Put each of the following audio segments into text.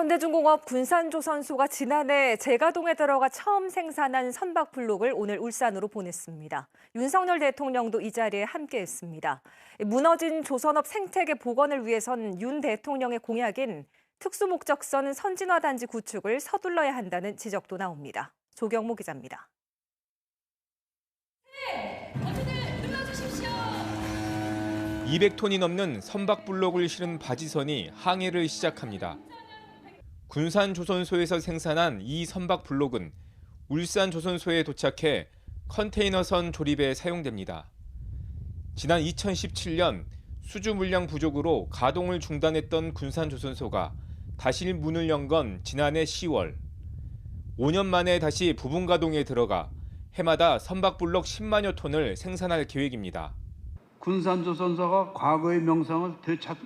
현대중공업 군산조선소가 지난해 제가동에 들어가 처음 생산한 선박 블록을 오늘 울산으로 보냈습니다. 윤석열 대통령도 이 자리에 함께했습니다. 무너진 조선업 생태계 복원을 위해선 윤 대통령의 공약인 특수목적선 선진화 단지 구축을 서둘러야 한다는 지적도 나옵니다. 조경모 기자입니다. 200톤이 넘는 선박 블록을 실은 바지선이 항해를 시작합니다. 군산 조선소에서 생산한 이 선박 블록은 울산 조선소에 도착해 컨테이너선 조립에 사용됩니다. 지난 2017년 수주 물량 부족으로 가동을 중단했던 군산 조선소가 다시 문을 연 건 지난해 10월. 5년 만에 다시 부분 가동에 들어가 해마다 선박 블록 10만여 톤을 생산할 계획입니다. 군산조선소가 과거의 명성을 되찾,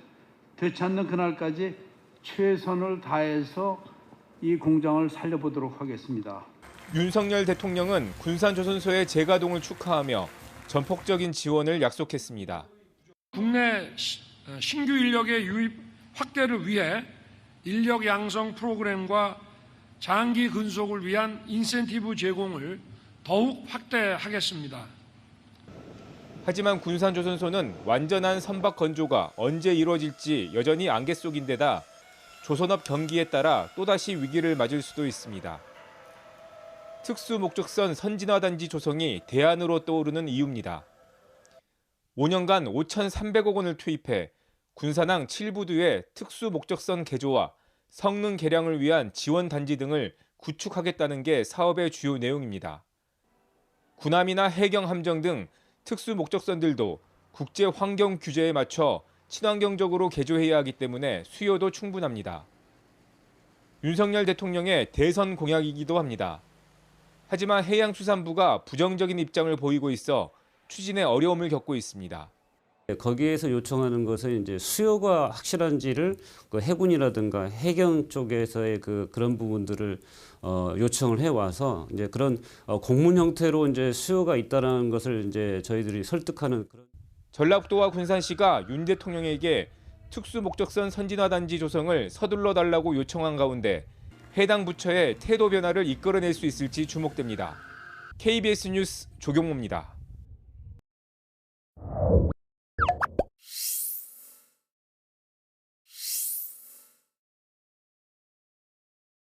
되찾는 그날까지 최선을 다해서 이 공장을 살려보도록 하겠습니다. 윤석열 대통령은 군산조선소의 재가동을 축하하며 전폭적인 지원을 약속했습니다. 국내 시- 어, 신규 인력의 유입 확대를 위해 인력 양성 프로그램과 장기 근속을 위한 인센티브 제공을 더욱 확대하겠습니다. 하지만 군산조선소는 완전한 선박 건조가 언제 이루어질지 여전히 안개 속인데다 조선업 경기에 따라 또다시 위기를 맞을 수도 있습니다. 특수 목적선 선진화 단지 조성이 대안으로 떠오르는 이유입니다. 5년간 5,300억 원을 투입해 군산항 7부두의 특수 목적선 개조와 성능 개량을 위한 지원 단지 등을 구축하겠다는 게 사업의 주요 내용입니다. 군함이나 해경 함정 등 특수 목적선들도 국제 환경 규제에 맞춰 친환경적으로 개조해야 하기 때문에 수요도 충분합니다. 윤석열 대통령의 대선 공약이기도 합니다. 하지만 해양수산부가 부정적인 입장을 보이고 있어 추진에 어려움을 겪고 있습니다. 거기에서 요청하는 것은 이제 수요가 확실한지를 그 해군이라든가 해경 쪽에서의 그 그런 부분들을 어, 요청을 해 와서 이제 그런 어, 공문 형태로 이제 수요가 있다라는 것을 이제 저희들이 설득하는 그런. 전라북도와 군산시가 윤 대통령에게 특수 목적선 선진화 단지 조성을 서둘러 달라고 요청한 가운데 해당 부처의 태도 변화를 이끌어낼 수 있을지 주목됩니다. KBS 뉴스 조경모입니다.